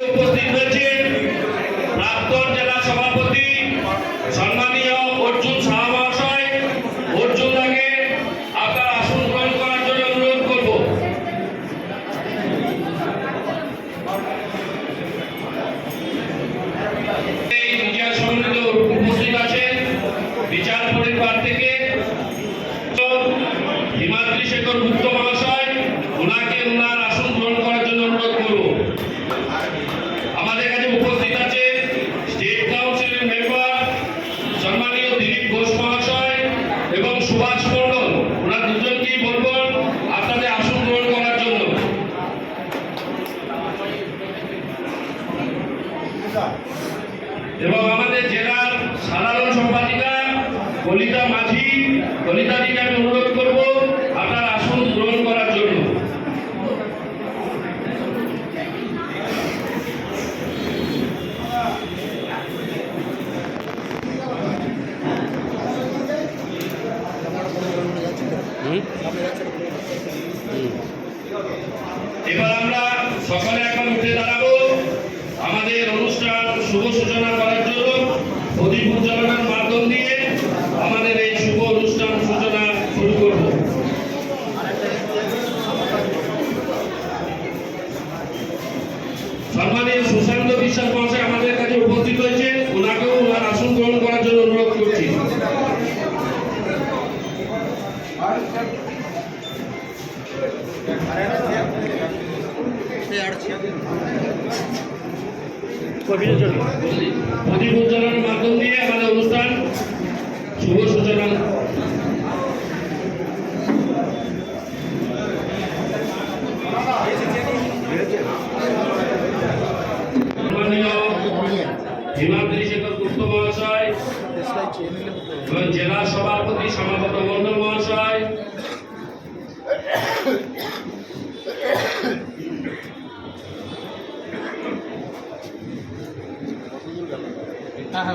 উপস্থিত হয়েছেন প্রাক্তন জেলা সভাপতি সম্মানীয় অর্জুন সাহাবা এবং আমাদের জেলার সাধারণ সম্পাদিকা কলিতা মাঝি কলিতাদিকে আমি অনুরোধ করব আপনার আসন গ্রহণ করার জন্য। এবার আমরা সকলে それ見るより。দেখা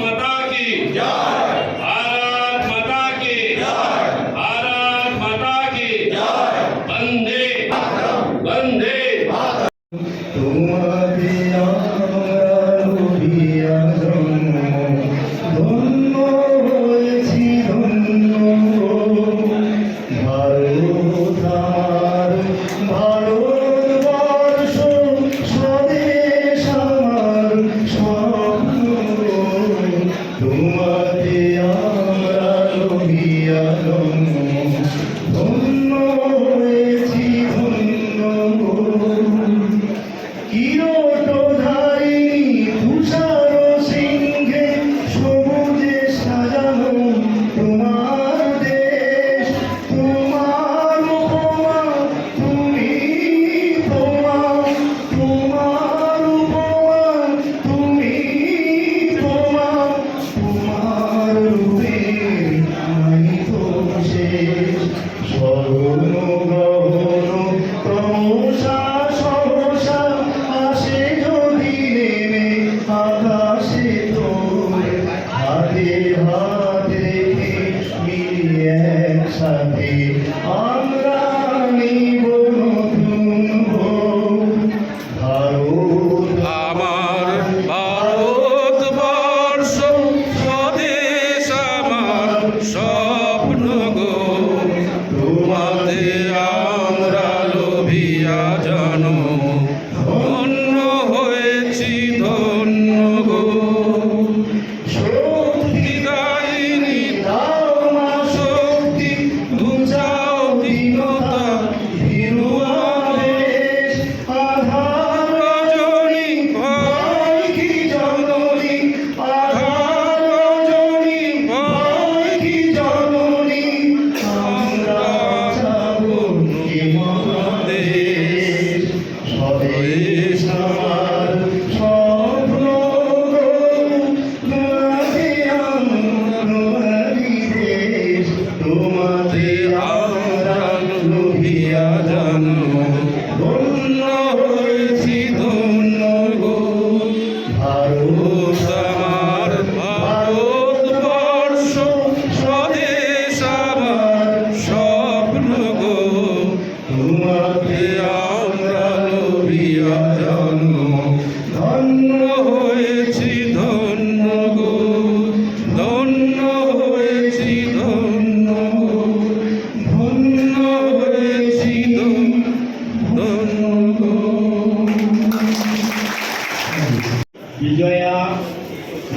माता की ভালো माता की जय। माता की जय।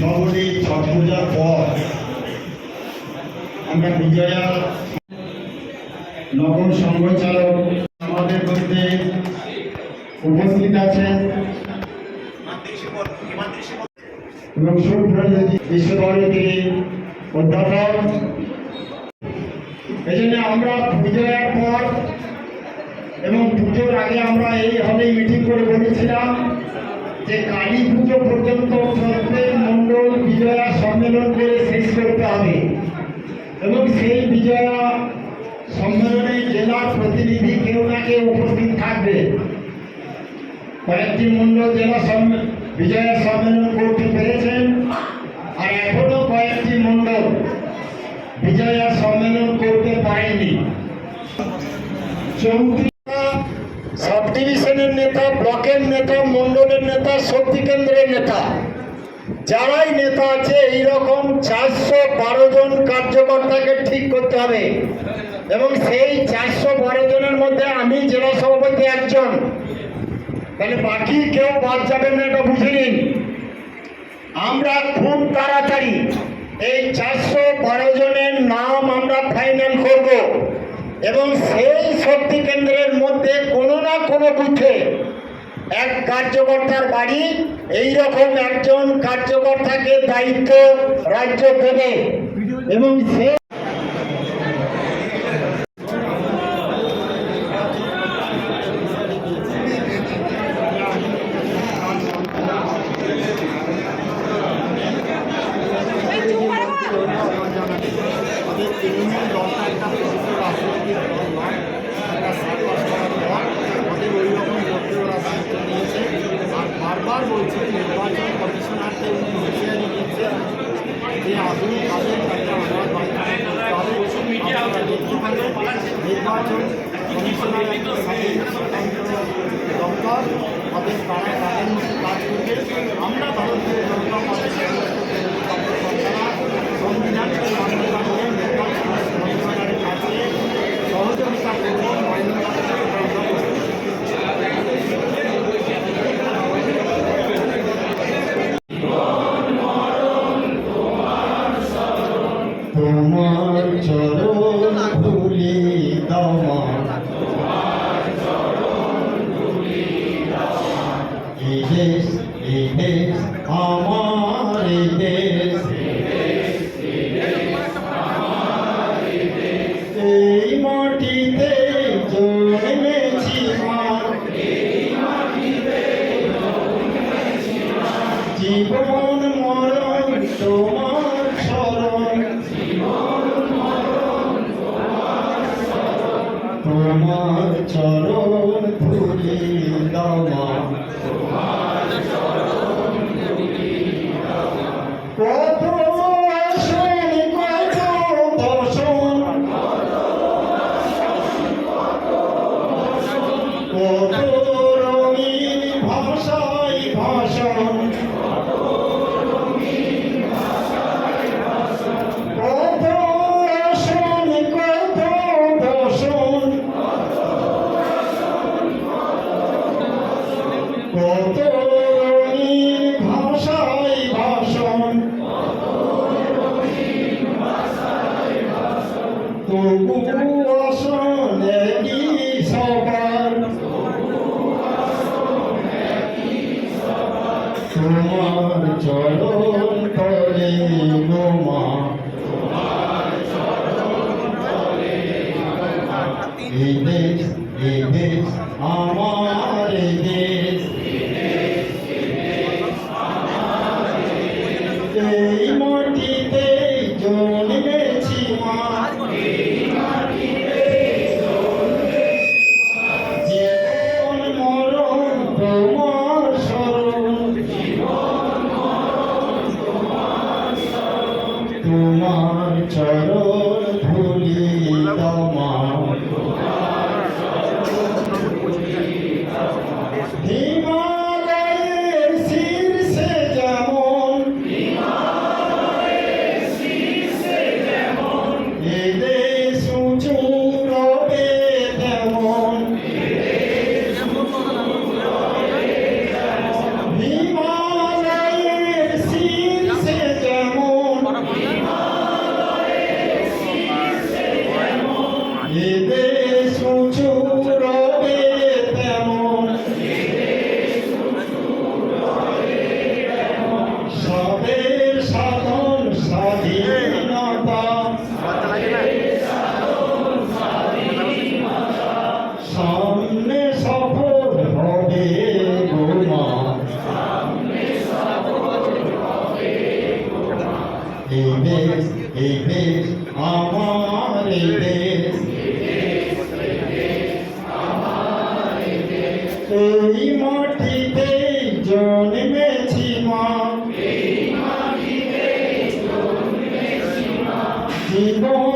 নবমী ছট পূজার পর আমরা বিজয়া নগর সংঘচালক আমাদের মধ্যে উপস্থিত আছেন। এবং অধ্যাপক। এই আমরা বিজয়ার পর এবং পুজোর আগে আমরা এইভাবেই মিটিং করে বলেছিলাম। যে কালী পুজো পর্যন্ত প্রত্যেক মণ্ডল বিজয়া সম্মেলন করে শেষ করতে হবে। এবং সেই বিজয়া সম্মেলনে জেলার প্রতিনিধি কেউ না কেউ উপস্থিত থাকবে। কয়েকটি মণ্ডল জেলা বিজয়া সম্মেলন করতে পেরেছেন। আর এখনও কয়েকটি মণ্ডল বিজয়া সম্মেলন করতে পারেনি। চৌত্রিশ সাব ডিভিশনের নেতা ব্লকের নেতা মণ্ডলের নেতা শক্তি কেন্দ্রের নেতা যারাই নেতা আছে, এইরকম চারশো বারো জন কার্যকর্তাকে ঠিক করতে হবে। এবং সেই চারশো বারো জনের মধ্যে আমি জেলা সভাপতি একজন। তাহলে বাকি কেউ বাদ যাবেন না, এটা বুঝে নিন। আমরা খুব তাড়াতাড়ি এই চারশো বারো জনের নাম আমরা ফাইনাল করব। এবং সেই শক্তি কেন্দ্রের মধ্যে কোনো না কোনো বুথে এক কার্যকর্তার বাড়ি এই রকম একজন কার্যকর্তাকে দায়িত্ব রাজ্য দেবে। এবং সে আমাদের তৃণমূল দপ্তর তাদের তারা তাদের তোমার চরণ ধুলি দামা এই দেশ আমার তোমার চরণ তলে গোমা এই দেশ আমার Amen. Sim, bom.